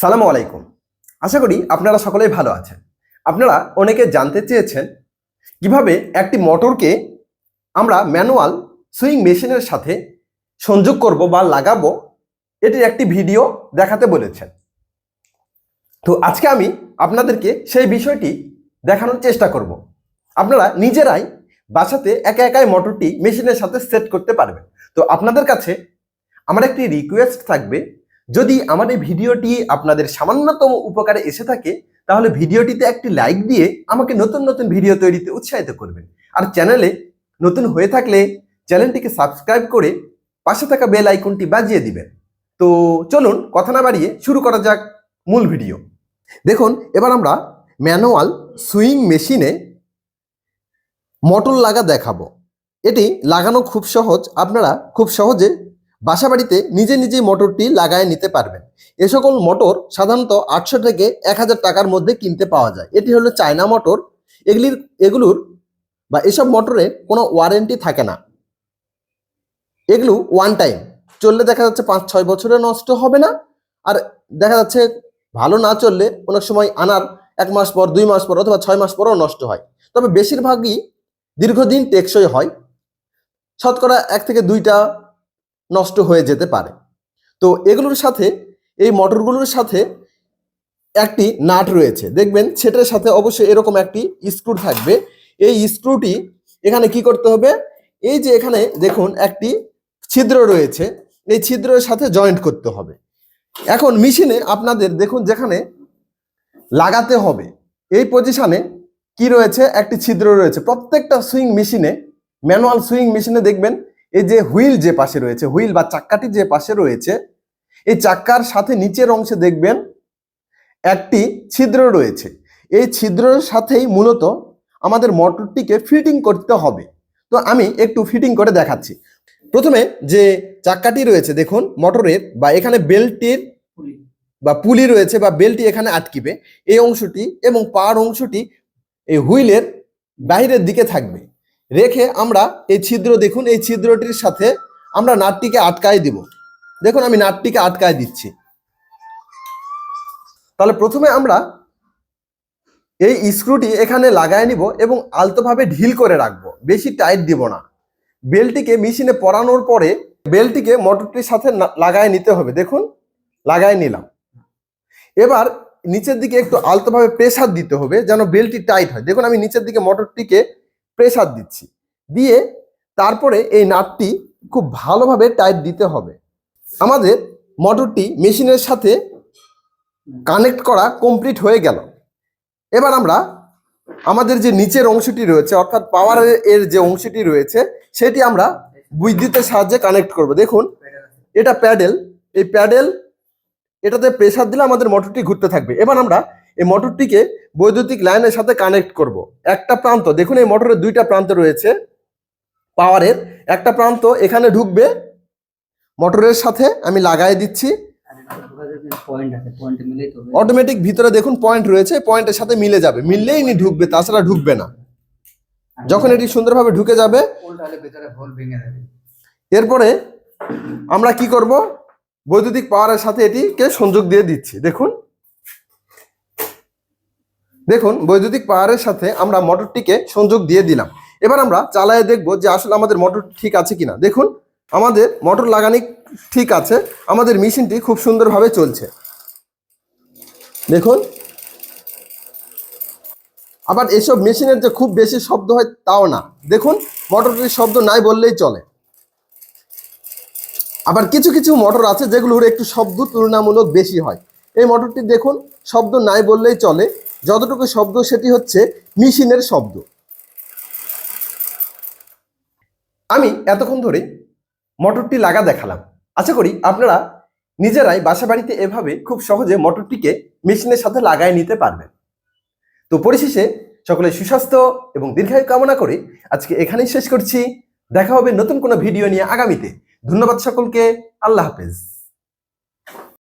সালামু আলাইকুম। আশা করি আপনারা সকলেই ভালো আছেন। আপনারা অনেকে জানতে চেয়েছেন কীভাবে একটি মোটরকে আমরা ম্যানুয়াল সুইং মেশিনের সাথে সংযোগ করব বা লাগাবো, এটির একটি ভিডিও দেখাতে বলেছেন। তো আজকে আমি আপনাদেরকে সেই বিষয়টি দেখানোর চেষ্টা করব। আপনারা নিজেরাই বাসাতে একা একাই মোটরটি মেশিনের সাথে সেট করতে পারবেন। তো আপনাদের কাছে আমার একটি রিকোয়েস্ট থাকবে যদি এই ভিডিওটি আপনাদের সামান্যতম উপকারে এসে থাকে, তাহলে ভিডিওটিতে একটি লাইক দিয়ে আমাকে নতুন নতুন ভিডিও তৈরিতে উৎসাহিত করবেন। আর চ্যানেলে নতুন হয়ে থাকলে চ্যানেলটিকে সাবস্ক্রাইব করে পাশে থাকা বেল আইকনটি বাজিয়ে দিবেন। তো চলুন কথা না বাড়িয়ে শুরু করা যাক মূল ভিডিও। দেখুন, এবার আমরা ম্যানুয়াল সুইং মেশিনে মোটর লাগা দেখাবো। এটি লাগানো খুব সহজ, আপনারা খুব সহজে বাসা বাড়িতে নিজে নিজেই মোটরটি লাগায় নিতে পারবেন। এ সকল মোটর সাধারণত আটশো থেকে এক হাজার টাকার মধ্যে কিনতে পাওয়া যায়। এটি হলো চায়না মোটর। এগুলির, এগুলোর বা এসব মোটরে কোনো ওয়ারেন্টি থাকে না। এগুলো ওয়ান টাইম চললে দেখা যাচ্ছে পাঁচ, ছয় বছরে নষ্ট হবে না। আর দেখা যাচ্ছে ভালো না চললে অনেক সময় আনার এক মাস পর, দুই মাস পর অথবা ছয় মাস পরও নষ্ট হয়। তবে বেশিরভাগই দীর্ঘদিন টেকসই হয়। শতকরা এক থেকে দুইটা নষ্ট হয়ে যেতে পারে। তো এগুলোর সাথে, এই মোটরগুলোর সাথে একটি নাট রয়েছে। দেখবেন সেটার সাথে অবশ্যই এরকম একটি স্ক্রু থাকবে। এই স্ক্রুটি এখানে কি করতে হবে? এই যে এখানে দেখুন একটি ছিদ্র রয়েছে। এই ছিদ্রের সাথে জয়েন্ট করতে হবে। এখন মেশিনে আপনাদের দেখুন যেখানে লাগাতে হবে, এই পজিশনে কি রয়েছে? একটি ছিদ্র রয়েছে। প্রত্যেকটা সুইং মেশিনে, ম্যানুয়াল সুইং মেশিনে দেখবেন এই যে হুইল যে পাশে রয়েছে হুইল বা চাক্কাটি যে পাশে রয়েছে এই চাক্কার সাথে নিচের অংশে দেখবেন একটি ছিদ্র রয়েছে। এই ছিদ্রের সাথেই মূলত আমাদের মোটরটিকে ফিটিং করতে হবে। তো আমি একটু ফিটিং করে দেখাচ্ছি। প্রথমে যে চাক্কাটি রয়েছে দেখুন মোটরের বা এখানে বেল্টটির বা পুলি রয়েছে বা বেল্টটি এখানে আটকিবে। এই অংশটি এবং পার অংশটি এই হুইলের বাইরের দিকে থাকবে। রেখে আমরা এই ছিদ্র দেখুন, এই ছিদ্রটির সাথে আমরা নাটটিকে আটকায় দিব। দেখুন, আমি নাটটিকে আটকায় দিচ্ছি। তাহলে প্রথমে আমরা এই স্ক্রুটি এখানে লাগায় নিব এবং আলতোভাবে ঢিল করে রাখব। বেশি টাইট দিব না। বেলটিকে মেশিনে পরানোর পরে বেলটিকে মোটরটির সাথে লাগায় নিতে হবে। দেখুন, লাগায় নিলাম। এবার নিচের দিকে একটু আলতোভাবে প্রেসার দিতে হবে যেন বেলটি টাইট হয়। দেখুন, আমি নিচের দিকে মোটরটিকে প্রেসার দিচ্ছি। দিয়ে তারপরে এই নাটটি খুব ভালোভাবে টাইট দিতে হবে। আমাদের মোটরটি মেশিনের সাথে কানেক্ট করা কমপ্লিট হয়ে গেল। এবার আমরা আমাদের যে নিচের অংশটি রয়েছে, অর্থাৎ পাওয়ারের এর যে অংশটি রয়েছে, সেটি আমরা বিদ্যুতের সাহায্যে কানেক্ট করব। দেখুন, এটা প্যাডেল। এই প্যাডেল, এটাতে প্রেসার দিলে আমাদের মোটরটি ঘুরতে থাকবে। এবার আমরা এই মোটরটিকে বৈদ্যুতিক লাইনের সাথে কানেক্ট করব। একটা প্রান্ত, দেখুন এই মোটরের দুইটা প্রান্ত রয়েছে। পাওয়ারের একটা প্রান্ত এখানে ঢুকবে। মোটরের সাথে আমি লাগাই দিচ্ছি। অটোমেটিক ভিতরে দেখুন পয়েন্ট রয়েছে পয়েন্টের সাথে মিলে যাবে। মিললেই নি ঢুকবে, তাছাড়া ঢুকবে না। যখন এটি সুন্দরভাবে ঢুকে যাবে, এরপরে আমরা কি করব? বৈদ্যুতিক পাওয়ারের সাথে এটিকে সংযোগ দিয়ে দিচ্ছি। দেখুন। দেখুন, বৈদ্যুতিক পাওয়ারের সাথে আমরা মোটরটিকে সংযোগ দিয়ে দিলাম। এবার আমরা চালায় দেখব যে আসলে আমাদের মোটর ঠিক আছে কিনা। দেখুন, আমাদের মোটর লাগানি ঠিক আছে, আমাদের মেশিনটি খুব সুন্দরভাবে চলছে। দেখুন, আবার এসব মেশিনের যে খুব বেশি শব্দ হয় তাও না। দেখুন, মোটরটির শব্দ নাই বললেই চলে। আবার কিছু কিছু মোটর আছে যেগুলোর একটু শব্দ তুলনামূলক বেশি হয়। এই মোটরটি দেখুন, শব্দ নাই বললেই চলে। যতটুকু শব্দ সেটি হচ্ছে মেশিনের শব্দ। আমি এতক্ষণ ধরে মোটরটি লাগা দেখালাম। আশা করি আপনারা নিজেরাই বাসা বাড়িতে এভাবে খুব সহজে মোটরটিকে মেশিনের সাথে লাগায় নিতে পারবেন। তো পরিশেষে সকলে সুস্বাস্থ্য এবং দীর্ঘায়ু কামনা করে আজকে এখানেই শেষ করছি। দেখা হবে নতুন কোনো ভিডিও নিয়ে আগামীতে। ধন্যবাদ সকলকে। আল্লাহ হাফেজ।